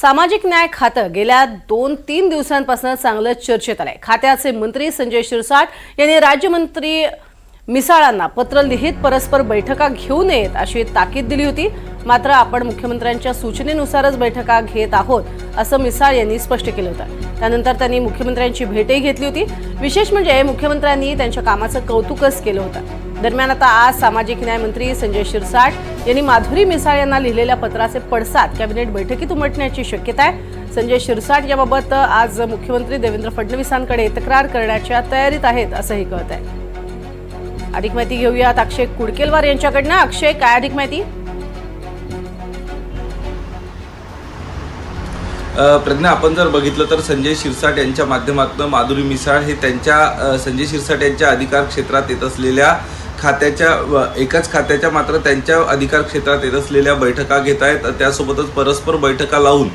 सामाजिक न्याय खातं गेल्या दोन तीन दिवसांपासून चांगलं चर्चेत आलंय. खात्याचे मंत्री संजय शिरसाट यांनी राज्यमंत्री मिसाळांना पत्र लिहित परस्पर बैठका घेऊ नयेत अशी ताकीद दिली होती. मात्र आपण मुख्यमंत्र्यांच्या सूचनेनुसारच बैठका घेत आहोत. असं मिसाळ यांनी स्पष्ट केलं होतं. त्यानंतर त्यांनी मुख्यमंत्र्यांची भेटही घेतली होती. विशेष म्हणजे मुख्यमंत्र्यांनी त्यांच्या कामाचं कौतुकच केलं होतं. दरम्यान आता आज सामाजिक न्याय मंत्री संजय शिरसाट यांनी माधुरी मिसाळ यांना लिहिलेल्या पत्राचे पडसाद कॅबिनेट बैठकीत उमटण्याची शक्यता आहे. संजय शिरसाट याबाबत आज मुख्यमंत्री देवेंद्र फडणवीसांकडे तक्रार करण्याच्या तयारीत आहेत असंही कळत आहे अधिक माहिती घेऊयात अक्षय कुडकेलवार यांच्याकडनं. अक्षय काय अधिक माहिती? प्रज्ञा आपण जर बघितलं तर संजय शिरसाट यांच्या माध्यमातून माधुरी मिसाळ हे त्यांच्या संजय शिरसाट यांच्या अधिकार क्षेत्रात येत असलेल्या खात्याच्या व एकाच खात्याच्या मात्र त्यांच्या अधिकार क्षेत्रात येत असलेल्या बैठका घेत आहेत. त्यासोबतच परस्पर बैठका लावून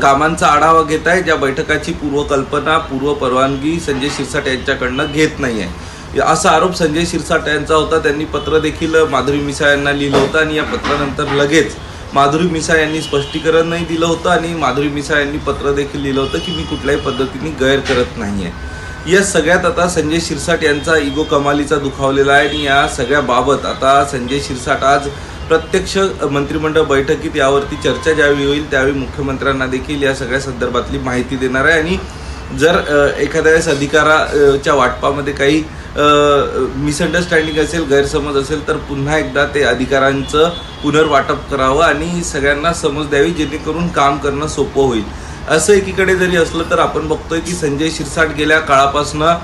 कामांचा आढावा घेत आहे ज्या बैठकाची पूर्वकल्पना पूर्व परवानगी संजय शिरसाट यांच्याकडनं घेत नाही आहे. असा आरोप संजय शिरसाट यांचा होता. त्यांनी पत्र देखील माधुरी मिसाळ यांना लिहिलं होतं आणि या पत्रानंतर लगेच माधुरी मिसाळ यांनी स्पष्टीकरणही दिलं होतं आणि माधुरी मिसाळ यांनी पत्र देखील लिहिलं होतं की मी कुठल्याही पद्धतीने गैर करत नाही आहे या सगळ्यात आता संजय शिरसाट यांचा इगो कमालीचा दुखावलेला आहे आणि या सगळ्या बाबत आता संजय शिरसाट आज प्रत्यक्ष मंत्रिमंडळ बैठकीत यावरती चर्चा ज्यावेळी होईल त्यावेळी मुख्यमंत्र्यांना देखील या सगळ्या संदर्भातली माहिती देणार आहे. आणि जर एखाद्या वेळेस अधिकाराच्या वाटपामध्ये काही मिसअंडरस्टँडिंग असेल गैरसमज असेल तर पुन्हा एकदा ते अधिकारांचं पुनर्वाटप करावं आणि सगळ्यांना समज द्यावी जेणेकरून काम करणं सोपं होईल. असं एकीकडे जरी असलं तर आपण बघतोय की संजय शिरसाट गेल्या काळापासनं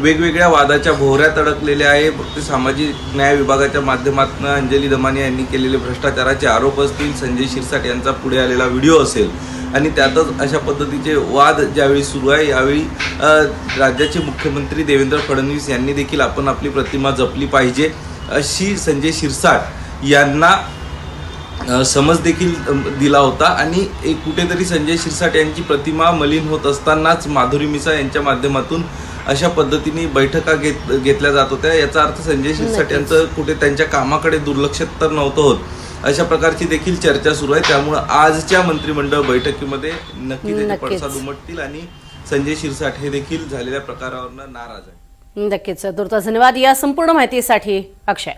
वेगवेगळ्या वादाच्या भोवऱ्यात अडकलेले आहे. फक्त सामाजिक न्याय विभागाच्या माध्यमातून अंजली दमानी यांनी केलेले भ्रष्टाचाराचे आरोप असतील संजय शिरसाट यांचा पुढे आलेला व्हिडिओ असेल. आणि त्यातच अशा पद्धतीचे वाद ज्यावेळी सुरू आहे यावेळी राज्याचे मुख्यमंत्री देवेंद्र फडणवीस यांनी देखील आपण आपली प्रतिमा जपली पाहिजे अशी संजय शिरसाट यांना समज देखील दिला होता. आणि एक कुठेतरी संजय शिरसाट यांची प्रतिमा मलिन होत असतानाच माधुरी मिसा यांच्या माध्यमातून अशा पद्धतीने बैठका घेत घेतल्या जात होत्या. याचा अर्थ संजय शिरसाट. यांचं कुठे त्यांच्या कामाकडे दुर्लक्ष तर नव्हतं होत. अशा प्रकारची देखील चर्चा सुरू आहे. त्यामुळं आजच्या मंत्रिमंडळ बैठकीमध्ये नक्की त्याचे. पडसाद उमटतील आणि संजय शिरसाट हे देखील झालेल्या प्रकारावरनं नाराज आहे नक्कीच. धन्यवाद या संपूर्ण माहितीसाठी अक्षय.